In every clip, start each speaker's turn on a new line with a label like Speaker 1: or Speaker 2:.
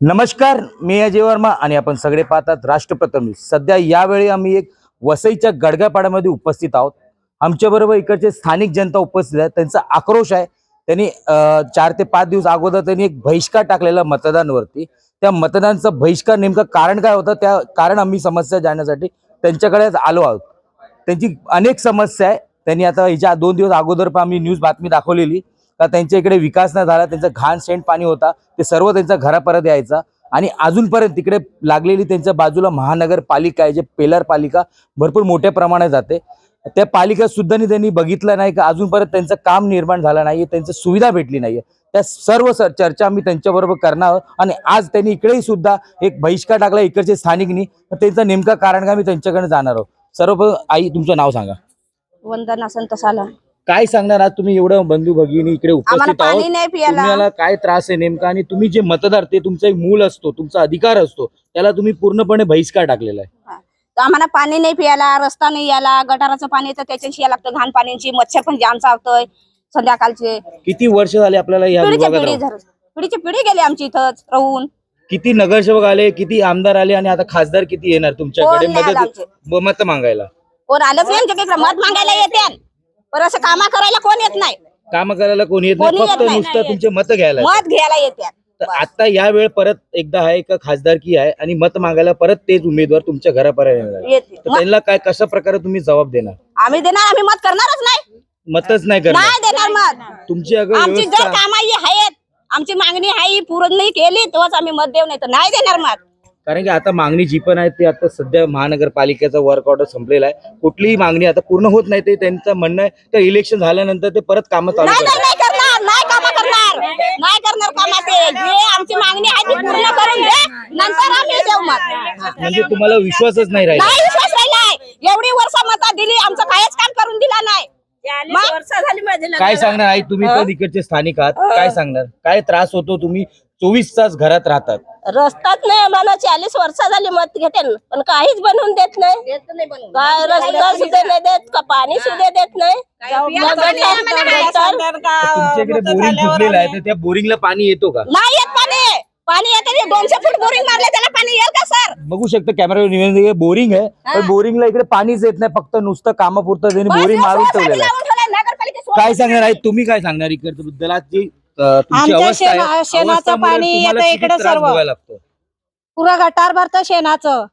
Speaker 1: नमस्कार मी अजय वर्मा आणि आपण सगळे पाहतात राष्ट्रप्रथम न्यूज. सध्या यावेळी आम्ही एक वसईच्या गडगापाड्यामध्ये उपस्थित आहोत. आमच्याबरोबर इकडचे स्थानिक जनता उपस्थित आहे त्यांचा आक्रोश आहे. त्यांनी चार ते पाच दिवस अगोदर त्यांनी एक बहिष्कार टाकलेला मतदानवरती. त्या मतदानचा बहिष्कार नेमकं कारण काय होतं? त्या कारण आम्ही समस्या जाण्यासाठी त्यांच्याकडे आलो आहोत. त्यांची अनेक समस्या आहे. त्यांनी आता हिच्या दोन दिवस अगोदर पण आम्ही न्यूज बातमी दाखवलेली. का त्यांच्या इकडे विकास नाही झाला त्यांचं घाण सेंट पाणी होता ते सर्व त्यांचा घरापर्यंत यायचा. आणि अजूनपर्यंत तिकडे लागलेली त्यांच्या बाजूला महानगरपालिका आहे जे पेलर पालिका भरपूर मोठ्या प्रमाणात जाते. त्या पालिका सुद्धा त्यांनी बघितलं नाही का अजूनपर्यंत त्यांचं काम निर्माण झालं नाहीये त्यांचं सुविधा भेटली नाहीये. त्या सर्व स- चर्चा आम्ही त्यांच्याबरोबर करणार आहोत. आणि आज त्यांनी इकडेही सुद्धा एक बहिष्कार टाकला इकडचे स्थानिकनी. त्यांचं नेमकं कारण काय मी त्यांच्याकडे जाणार आहोत. सर्व आई तुमचं नाव सांगा.
Speaker 2: वंदना संतसाला
Speaker 1: काय सांगणार? आज तुम्ही एवढं बंधू भगिनी इकडे उपस्थित आहोत.
Speaker 2: पाणी नाही
Speaker 1: तुम्हाला काय त्रास आहे नेमका? आणि तुम्ही जे मतदार ते तुमचा एक मूल असतो तुमचा अधिकार असतो त्याला तुम्ही पूर्णपणे बहिष्कार टाकलेला आहे.
Speaker 2: तर आम्हाला पाणी नाही पियाला रस्ता नाही यायला गटाराचं पाणी तर त्याच्याशी यायला लागतं घाण पाण्याची मच्छर पण जाम चावतोय संध्याकाळचे.
Speaker 1: किती वर्ष झाले आपल्याला या
Speaker 2: पिढीची
Speaker 1: विभागात
Speaker 2: पिढी
Speaker 1: राहून?
Speaker 2: झर पिढीची पिढी गेली आमची इथंच राहून.
Speaker 1: किती नगरसेवक आले किती आमदार आले आणि आता खासदार किती येणार तुमच्याकडे?
Speaker 2: कोण नाही आलं
Speaker 1: मदत मत मागायला.
Speaker 2: कोण आलंच नाही आमच्याकडे मत मागायला येते. पण असं कामा करायला कोण येत नाही?
Speaker 1: काम करायला कोणी येत नाही
Speaker 2: कोणी येत
Speaker 1: फक्त
Speaker 2: नाही.
Speaker 1: नुसतं तुमचे मत घ्यायला येतात.
Speaker 2: मत घ्यायला येते
Speaker 1: तर आता या वेळ परत एकदा आहे का खासदारकी आहे आणि मत मागायला परत तेच उमेदवार तुमच्या घरापर्यंत येणार आहे.
Speaker 2: येते
Speaker 1: तर त्यांना काय कशा प्रकारे तुम्ही जबाब देणार?
Speaker 2: आम्ही देणार आम्ही मत करणारच नाही.
Speaker 1: मतच नाही करणार.
Speaker 2: नाही देणार मत.
Speaker 1: तुमची अगं
Speaker 2: आमची जर
Speaker 1: व्यवस्था
Speaker 2: कामाई आहेत आमची मागणी आहे पूर्ण नाही केली तेव्हाच आम्ही मत देऊ नाही तर नाही देणार मत.
Speaker 1: कारण की आता मागणी जी पण आहे ती आता सध्या महानगरपालिकेचा वर्क ऑर्डर संपलेला आहे. कुठलीही मागणी आता पूर्ण होत नाही ते त्यांचं म्हणणं आहे. तर इलेक्शन झाल्यानंतर ते परत कामं चालू करतात.
Speaker 2: नाही नाही करणार नाही काम करणार. नाही करणार कामा ते जे आमची मागणी आहे ती पूर्ण करून दे नंतर आम्ही देऊ मत
Speaker 1: म्हणजे तुम्हाला विश्वासच नाही राहिला.
Speaker 2: नाही विश्वास राहिलाय एवढी वर्ष मत दिली आमचं काहीच काम करून दिला नाही.
Speaker 3: वर्ष झाली माझे लग्न.
Speaker 1: काय सांगणार? आई तुम्ही इकडचे स्थानिक आहात. काय सांगणार? काय त्रास होतो तुम्ही? चोवीस तास घरात राहतात.
Speaker 3: रस्ताच नाही आम्हाला चाळीस वर्ष झाली मत घेते न. पण काहीच बनवून देत नाही. काय रस्ता सुद्धा नाही देत का पाणी सुद्धा देत नाही?
Speaker 1: तुमच्या इकडे बोरिंग फुटलेलं आहे तर त्या बोरिंगला पाणी येतो का?
Speaker 2: नाही येत पाणी. पाणी येते दोनशे फूट बोरिंग मारले त्याला पाणी येईल का सर?
Speaker 1: बघू शकता कॅमेरावर निवेदन बोरिंग आहे पण बोरिंगला इकडे पाणीच येत नाही फक्त नुसतं कामापुरतं त्यांनी बोरिंग मारून ठेवलेलं आहे. काय सांगणार आहे? तुम्ही काय सांगणार इकडच्या बद्दल आज जी अं, तुमची
Speaker 4: आमच्या
Speaker 1: अवस्था आहे,
Speaker 4: शेणा- शेणाचं
Speaker 1: अवस्थामुळे
Speaker 4: पाणी
Speaker 1: तुम्हाला
Speaker 4: येतं
Speaker 1: किती
Speaker 4: इकडं
Speaker 1: त्रास
Speaker 4: सर्व.
Speaker 1: भोगायला लागतो?
Speaker 4: पुरं गटार भरतं शेणाचं.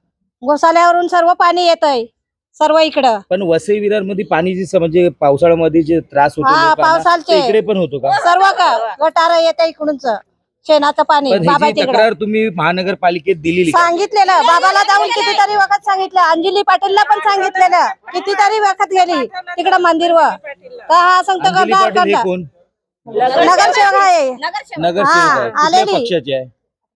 Speaker 4: घोसाल्यावरून सर्व पाणी येतंय. सर्व इकडं.
Speaker 1: पण वसई विरारमध्ये पाणीची स- म्हणजे पावसाळ्यामध्ये जे त्रास होतो
Speaker 4: हा,
Speaker 1: लोकांना,
Speaker 4: पावसाळचे.
Speaker 1: ते इकडे पण होतो का?
Speaker 4: सर्व का गटार येतं इकडूनच. शेणाचं पाणी.
Speaker 1: पण
Speaker 4: बाबा
Speaker 1: ही जी
Speaker 4: तिकडं.
Speaker 1: तक्रार तुम्ही महानगरपालिकेत दिलेली का?
Speaker 4: सांगितलेलं. बाबाला जाऊन कितीतरी वखत सांगितलं. अंजली पाटीलला पण सांगितलेलं. कितीतरी वखत गेली. तिकडं मंदिरवर. का हा सांगतो
Speaker 1: अंजली
Speaker 4: गटार
Speaker 1: पाटील हे
Speaker 4: करणार
Speaker 1: कोण?
Speaker 4: नगरसेवक आहे
Speaker 1: नगरसेवक
Speaker 4: हा,
Speaker 1: आहे कुठल्या
Speaker 4: आलेली.
Speaker 1: पक्षाचे आहे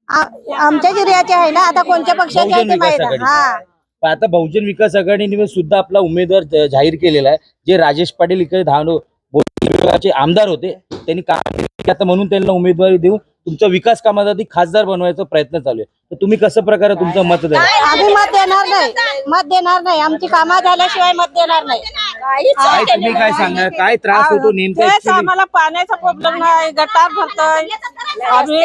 Speaker 4: आ- आमच्या जिल्ह्याचे आहे ना आता कोणत्या पक्षाचे आहे
Speaker 1: बहुजन
Speaker 4: ते
Speaker 1: विकास
Speaker 4: माहीत आहे.
Speaker 1: आघाडीचे.
Speaker 4: हा
Speaker 1: पण आता बहुजन विकास आघाडीने सुद्धा आपला उमेदवार ज- जाहीर केलेला आहे जे राजेश पाटील इकडे धावणो बहुजन विभागाचे आमदार होते त्यांनी काम केलं. आता म्हणून त्यांना उमेदवारी देऊन तुमच्या विकास कामासाठी खासदार बनवायचा प्रयत्न चालू आहे. तर तुम्ही कसं प्रकारे तुमचं मत द्या
Speaker 4: आम्ही मत देणार नाही. मत देणार नाही. आमची कामं झाल्याशिवाय मत देणार नाही.
Speaker 1: काय तुम्ही काय सांगणार? काय त्रास होतो नेमका
Speaker 5: तेच
Speaker 1: actually?
Speaker 5: आम्हाला पाण्याचा प्रॉब्लेम नाही गटार भरतोय. आम्ही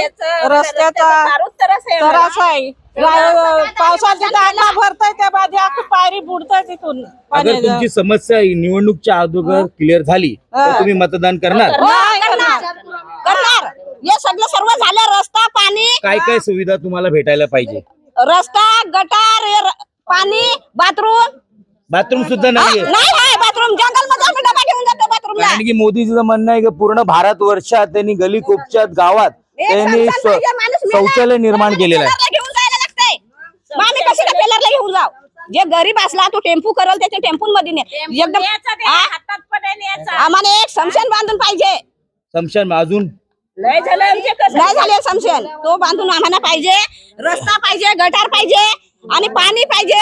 Speaker 5: रस्त्याचा त्रास आहे. रा- पावसात जिथं अंडा भरतोय त्या अख्खी पायरी बुडतोय तिथून.
Speaker 1: अगर
Speaker 5: पाण्याचं.
Speaker 1: तुमची समस्या ही निवडणूकच्या अगोदर क्लिअर झाली तर तुम्ही मतदान करणार?
Speaker 2: नाही करणार. करणार. हे सगळं सर्व झालं रस्ता पाणी.
Speaker 1: काय काय सुविधा तुम्हाला भेटायला पाहिजे?
Speaker 2: रस्ता गटार हे र- पाणी बाथरूम.
Speaker 1: बाथरूम सुद्धा
Speaker 2: नाही आहे बाथरूम. जंगलमध्ये आम्ही डबा घेऊन जातो बाथरूमला.
Speaker 1: कारण की मोदीजीचं म्हणणं आहे की पूर्ण भारत वर्षात त्यांनी गली कोपच्यात गावात त्यांनी स्व- शौचालय निर्माण केलेलं आहे.
Speaker 2: घेऊन जायला लागतंय. मग आम्ही कशी काय पेलरला घेऊन जाऊ? जे गरीब असला तो टेम्पू करल त्याच्या टेम्पू मध्ये ने. एकदम हा? आम्हाला एक समशन बांधून पाहिजे.
Speaker 1: समशान अजून
Speaker 3: लय झालं आमचे कसं?
Speaker 2: नाही झाले समशन तो बांधून आम्हाला पाहिजे रस्ता पाहिजे गटार पाहिजे आणि पाणी पाहिजे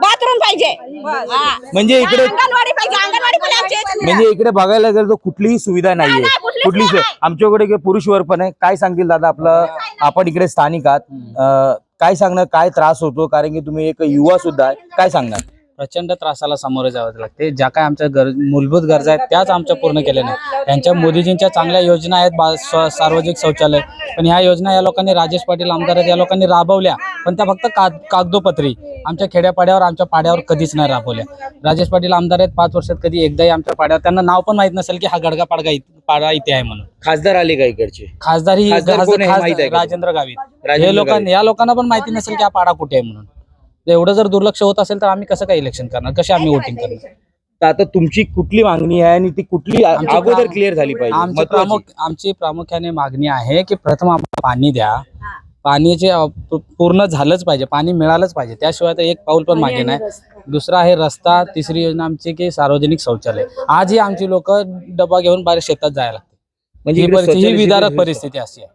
Speaker 2: बाथरूम पाहिजे. हा.
Speaker 1: म्हणजे इकडे
Speaker 2: अंगणवाडी पाहिजे अंगणवाडी पण आमच्या इथे नाही.
Speaker 1: म्हणजे इकडे बघायला गेलं तर कुठलीही सुविधा नाहीये.
Speaker 2: नाही, कुठलीच नाही.
Speaker 1: आमच्याकडे पुरुष वर्ग पण आहे. काय सांगतील दादा आपलं? आपण इकडे स्थानिक आहात. अं, काय सांगणार काय त्रास होतो? कारण की तुम्ही एक युवा सुद्धा आहे. काय सांगणार?
Speaker 6: प्रचंड त्रासाला सामोरे जावं लागते. ज्या काय आमच्या गर मूलभूत गरजा आहेत त्याच आमच्या पूर्ण केल्या नाही त्यांच्या मोदीजींच्या चांगल्या योजना आहेत बा- सार्वजनिक शौचालय. पण ह्या योजना या लोकांनी राजेश पाटील आमदार आहेत या लोकांनी राबवल्या. पण त्या फक्त का कागदोपत्री. आमच्या खेड्यापाड्यावर आमच्या पाड्यावर कधीच नाही राबवल्या. राजेश पाटील आमदार आहेत पाच वर्षात कधी एकदाही आमच्या पाड्यावर त्यांना नाव पण माहीत नसेल की हा गडगा पाडगा पाडा इथे आहे म्हणून.
Speaker 1: खासदार आले का इकडचे?
Speaker 6: खासदार ही? राजेंद्र गावित. हे लोकांना. या लोकांना पण माहिती नसेल की हा पाडा कुठे आहे म्हणून. एवढं जर दुर्लक्ष होत असेल तर आम्ही कसं काय इलेक्शन करणार? कशी आम्ही वोटिंग करणार?
Speaker 1: तर आता तुमची कुठली मागणी आहे आणि ती कुठली अगोदर क्लिअर झाली पाहिजे
Speaker 6: आमची
Speaker 1: महत्वाची.
Speaker 6: प्रामुख आमची प्रामुख्याने मागणी आहे की प्रथम आम्हाला पाणी द्या. पाण्याचे पूर्ण झालंच पाहिजे पाणी मिळालंच पाहिजे. त्याशिवाय तर एक पाऊल पण मागे नाही. दुसरा आहे रस्ता तिसरी योजना आमची की सार्वजनिक शौचालय. आजही आमची लोक डबा घेऊन बाहेर शेतात जायला लागते
Speaker 1: म्हणजे
Speaker 6: ही विदारक परिस्थिती अशी आहे.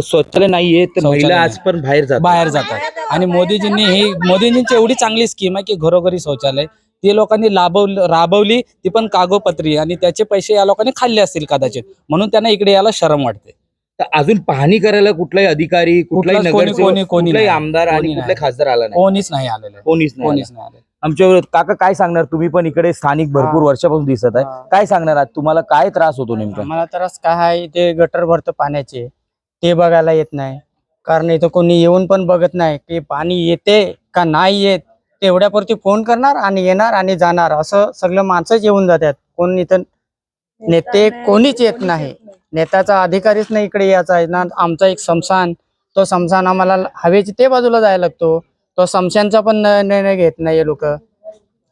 Speaker 1: तर शौचालय नाहीये तर
Speaker 6: शौचालय
Speaker 1: महिला
Speaker 6: नाही.
Speaker 1: आज पण बाहेर जातात.
Speaker 6: बाहेर जातात. आणि मोदीजींनी ही मोदीजींची एवढी चांगली स्कीम आहे की घरोघरी शौचालय. ती लोकांनी लाभव राबवली ती पण कागोपत्री. आणि त्याचे पैसे या लोकांनी खाल्ले असतील कदाचित. म्हणून त्यांना इकडे यायला शरम वाटते.
Speaker 1: तर अजून पाहणी करायला कुठलाही अधिकारी कुठलाही
Speaker 6: कुठलाच कोणी- कोणी- कोणी
Speaker 1: कुठलाही
Speaker 6: नाही.
Speaker 1: आमदार आणि कुठलाही. खासदार आला नाही.
Speaker 6: कोणीच नाही आलेलं
Speaker 1: कोणीच नाही
Speaker 6: कोणीच
Speaker 1: आलं.
Speaker 6: नाही आलेलं
Speaker 1: आमच्या काका काय सांगणार? तुम्ही पण इकडे स्थानिक भरपूर वर्षापासून दिसत आहे. काय सांगणार आज? तुम्हाला काय त्रास होतो नेमका?
Speaker 7: आम्हाला त्रास काय आहे? ते गटर भरतं पाण्याचे. ते बघायला येत नाही. कारण इथं कोणी येऊन पण बघत नाही की पाणी येते का नाही येत. तेवढ्यापुरती फोन करणार आणि येणार आणि जाणार. असं सगळं माणसंच येऊन जातात. कोण इथं नेते कोणीच येत नाही. नेत्याचा अधिकारीच नाही इकडे यायचा. आहे ना आमचा एक समसान तो समसान आम्हाला हवेची ते बाजूला जायला लागतो. तो समशानचा पण निर्णय घेत नाही लोक.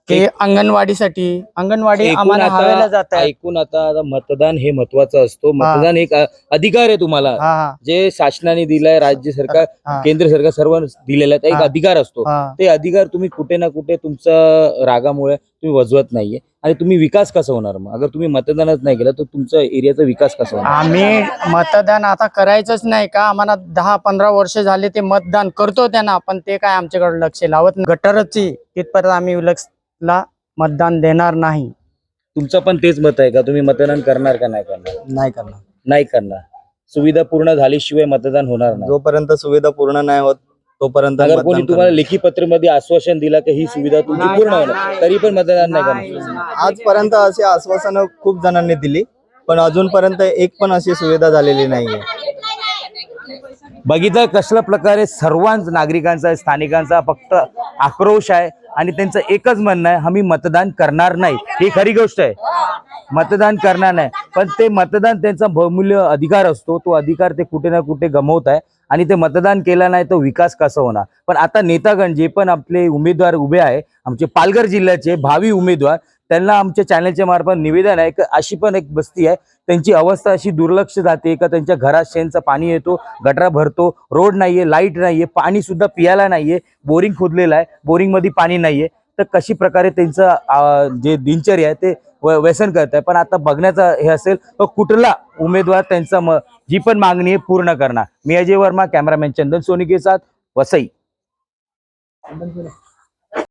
Speaker 7: की अंगणवाडीसाठी अंगणवाडी
Speaker 1: एकूण
Speaker 7: आम्हाला हवेला
Speaker 1: आता
Speaker 7: जात आहे
Speaker 1: ऐकून आता आता मतदान हे महत्वाचं असतो. मतदान एक अ, अधिकार आहे तुम्हाला.
Speaker 7: हा.
Speaker 1: जे शासनाने दिलाय राज्य सरकार
Speaker 7: हा.
Speaker 1: केंद्र सरकार सर्व दिलेला आहे. तो एक
Speaker 7: हा.
Speaker 1: अधिकार असतो.
Speaker 7: हा.
Speaker 1: ते अधिकार तुम्ही कुठे ना कुठे तुमचा रागामुळे तुम्ही वजवत नाहीये. आणि तुम्ही विकास कसा होणार मग? अगर तुम्ही मतदानच नाही केलं तर तुमचा एरियाचा विकास कसा होणार?
Speaker 7: आम्ही मतदान आता करायचंच नाही का? आम्हाला दहा पंधरा वर्ष झाले ते मतदान करतो त्यांना पण ते काय आमच्याकडे लक्ष लावत नाही. गटरची तिथपर्यंत आम्ही लक्षला मतदान देणार नाही.
Speaker 1: तुमचं पण तेच मत आहे का? तुम्ही मतदान करणार का नाही करणार?
Speaker 7: नाही करणार.
Speaker 1: नाही करणार. सुविधा पूर्ण झाल्याशिवाय मतदान होणार नाही.
Speaker 8: जोपर्यंत सुविधा पूर्ण नाही होत तोपर्यंत
Speaker 1: अगर
Speaker 8: मतदान
Speaker 1: कोणी तुम्हाला. लेखी पत्रेमध्ये आश्वासन दिला की ही सुविधा तुमची
Speaker 7: नाही,
Speaker 1: पूर्ण होणार. तरी पण मतदान नाही करणार.
Speaker 8: आजपर्यंत अशी आश्वासनं खूप जणांनी दिली पण अजूनपर्यंत एक पण अशी सुविधा झालेली नाहीये.
Speaker 1: बघितलं कसल्या प्रकारे सर्वांच नागरिकांचा स्थानिकांचा फक्त आक्रोश आहे आणि त्यांचं एकच म्हणणं आहे आम्ही मतदान करणार नाही. ही खरी गोष्ट आहे. मतदान करणार नाही. पण ते मतदान त्यांचा बहुमूल्य अधिकार असतो. तो अधिकार ते कुठे ना कुठे गमवत आहे. आणि ते मतदान केलं नाही तो विकास कसा होणार? पण आता नेतागण जे पण आपले उमेदवार उभे आहे आमचे पालघर जिल्ह्याचे भावी उमेदवार त्यांना आमच्या चॅनलच्या मार्फत निवेदन आहे. की अशी पण एक बस्ती आहे त्यांची अवस्था अशी दुर्लक्ष जाते का त्यांच्या घरात शेणचं पाणी येतो गटरा भरतो रोड नाहीये लाइट नाहीये पाणी सुद्धा पियाला नाहीये बोरिंग खोदलेलं आहे बोरिंगमध्ये पाणी नाहीये. तर कशी प्रकारे त्यांचं जे दिनचर्या आहे ते व्यसन करत आहे. पण आता बघण्याचं हे असेल तर कुठला उमेदवार त्यांचा म जी पण मागणी आहे पूर्ण करणार? मी अजय वर्मा कॅमेरामॅन चंदन सोनिके साथ वसई.